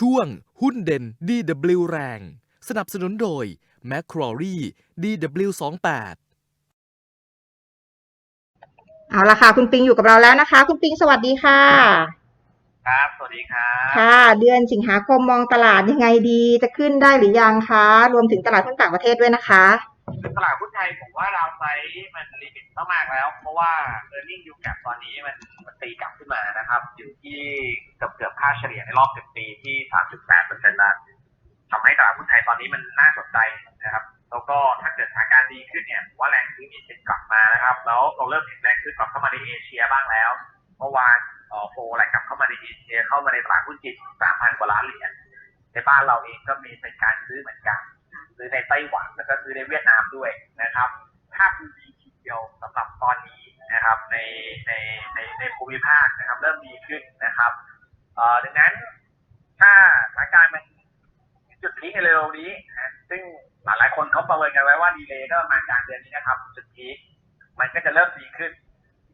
ช่วงหุ้นเด่น DW แรง สนับสนุนโดย m c q u a r i DW28 เอาละค่ะ คุณปิงอยู่กับเราแล้วนะคะ คุณปิงสวัสดีค่ะ ครับ สวัสดีครับค่ะ เดือนสิงหาคมมองตลาดยังไงดี จะขึ้นได้หรือยังคะ รวมถึงตลาดหุ้นต่างประเทศด้วยนะคะต ลาดหุ้นไทยผมว่าเราไซส์มันลิมิตมากๆแล้ว เพราะว่า e a r n i n g ยูแกตอนนี้มันมันตีกลับขึ้นมานะครับ อยู่ที่เกือบเกือบๆค่าเฉลี่ยในรอบ10ปีที่3.8เปอร์เซ็นต์ละทำให้ตลาดหุ้นไทยตอนนี้มันน่าสนใจนะครับ แล้วก็ถ้าเกิดสถานการณ์ดีขึ้นเนี่ยผมว่าแรงซื้อมีสิทธิ์กลับมานะครับ แล้วเราเริ่มเห็นแรงซื้อกลับเข้ามาในเอเชียบ้างแล้วเมื่อวานออโฟอะไรกลับเข้ามาในเอเชียเข้ามาในตลาดหุ้นจีน3,000กว่าล้านเหรียญในบ้านเราเองก็มีเป็นการซื้อเหมือนกัน ซื้อในไต้หวันแล้วก็ซื้อในเวียดนามด้วยนะครับถ้าดูดีทีเดียวสำหรับตอนนี้นะครับในในในในภูมิภาคนะครับ เริ่มดีขึ้นนะครับเอ่อดังนั้นถ้าสถานการณ์มันจุดพีคในเร็วนี้นะซึ่งหลายๆคนเขาประเมินกันไว้ว่าดีเลย์ก็ประมาณกลางเดือนนี้นะครับ จุดพีคมันก็จะเริ่มดีขึ้น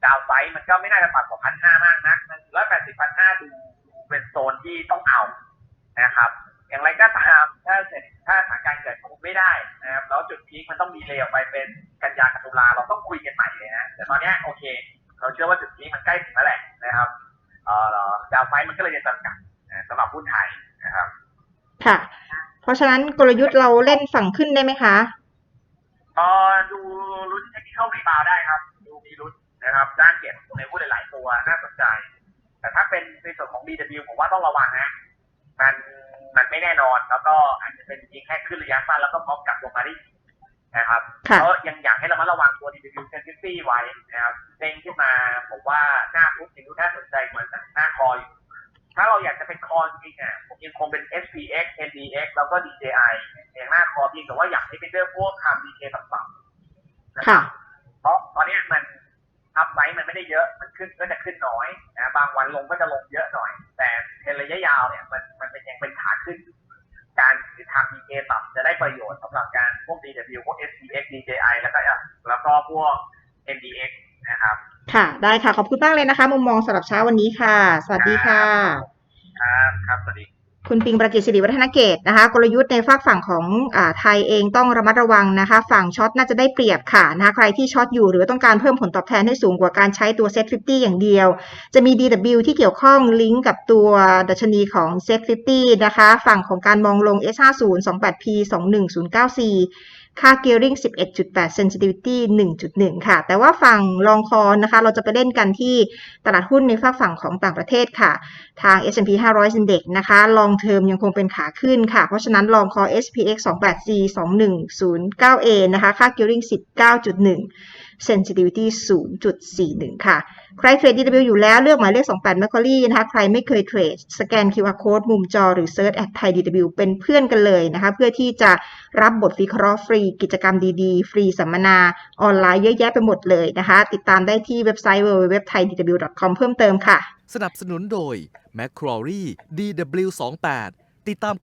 ดาวไซด์มันก็ไม่น่าจะต่ำกว่าพันห้ามากนักร้อยแปดสิบพันห้าดูเป็นโซนที่ต้องเอานะครับ อย่างไรก็ตามถ้าเสร็จ ถ้าสถานการณ์เกิดคุมไม่ได้นะครับแล้วจุดพีคมันต้องมีเลย์ออกไปเป็นกันยากับตุลาเราต้องคุยกันใหม่เลยนะแต่ตอนเนี้ยโอเค เราเชื่อว่าจุดพีคมันใกล้ถึงแล้วแหละนะครับเอ่อดาวไซด์มันก็เลยจะจำกัดนะสำหรับหุ้นไทยนะครับ ค่ะ เพราะฉะนั้นกลยุทธ์เราเล่นฝั่งขึ้นได้ไหมคะพอดูลุ้นเทคนิคเข้ารีบาวได้ครับ ดูมีลุ้นนะครับด้านเก็บในหุ้นหลาย ๆ ตัวน่าสนใจ แต่ถ้าเป็นในส่วนของ BW ผมว่าต้องระวังนะ มันมัน ไม่แน่นอน แล้วก็อาจจะเป็นเพียงแค่ขึ้นระยะสั้นแล้วก็พร้อมกลับลงมาได้อีกนะครับค่ะเพราะยังอยากให้ระมัดระวังตัว DW sensitivity ไว้นะครับเด้งขึ้นมาผมว่าหน้าพุทธยังดูน่าสนใจกว่าหน้าคอย ถ้าเราอยากจะเป็นคอจริงอะผมยังคงเป็น SPX NDX แล้วก็ DJI อย่างหน้าคอเพียงแต่ว่าอยากให้เป็นเรื่องพวกทำ DK ต่ำๆนะค่ะเพราะตอนเนี้ยมันอัพไซด์มันไม่ได้เยอะ มันขึ้นก็จะขึ้นน้อยนะบางวันลงก็จะลงเยอะหน่อย แต่ในระยะยาวเนี่ยมันมันเป็นยังเป็นขาขึ้น การถือทาง DK ต่ำจะได้ประโยชน์สำหรับการพวก DW พวก SPX DJI แล้วก็แล้วก็พวก NDX นะ ครับค่ะ ได้ค่ะ ขอบคุณมากเลยนะคะ มุมมองสำหรับเช้าวันนี้ค่ะ สวัสดีค่ะ ครับครับสวัสดี คุณปิงประกิตสิริวัฒนเกตนะคะ กลยุทธ์ในฝากฝั่งของอาไทยเองต้องระมัดระวังนะคะ ฝั่งช็อตน่าจะได้เปรียบค่ะนะคะ ใครที่ช็อตอยู่หรือต้องการเพิ่มผลตอบแทนให้สูงกว่าการใช้ตัว Set 50อย่างเดียว จะมี DW ที่เกี่ยวข้องลิงก์กับตัวดัชนีของ Set 50นะคะ ฝั่งของการมองลง S50 28P 21094 ค่า gearing 11.8 sensitivity 1.1 ค่ะ แต่ว่าฝั่งลองคอนะคะ เราจะไปเล่นกันที่ตลาดหุ้นในฝากฝั่งของต่างประเทศค่ะ ทาง S&P 500 Index นะคะ ลองเทอมยังคงเป็นขาขึ้นค่ะ เพราะฉะนั้นลองคอ SPX 28C 2109A นะคะ ค่า gearing 19.1 sensitivity 0.41 ค่ะ ใครเทรด DW อยู่แล้วเลือกหมายเลข 28 Macquarie นะคะ ใครไม่เคยเทรดสแกน QR code มุมจอหรือ search at Thai DW เป็นเพื่อนกันเลยนะคะ เพื่อที่จะรับบทวิเคราะห์ฟรีกิจกรรมดีๆ ฟรีสัมมนาออนไลน์เยอะแยะไปหมดเลยนะคะ ติดตามได้ที่เว็บไซต์ www.thaidw.com เพิ่มเติมค่ะ สนับสนุนโดย m c q u a r i DW28 ติดตาม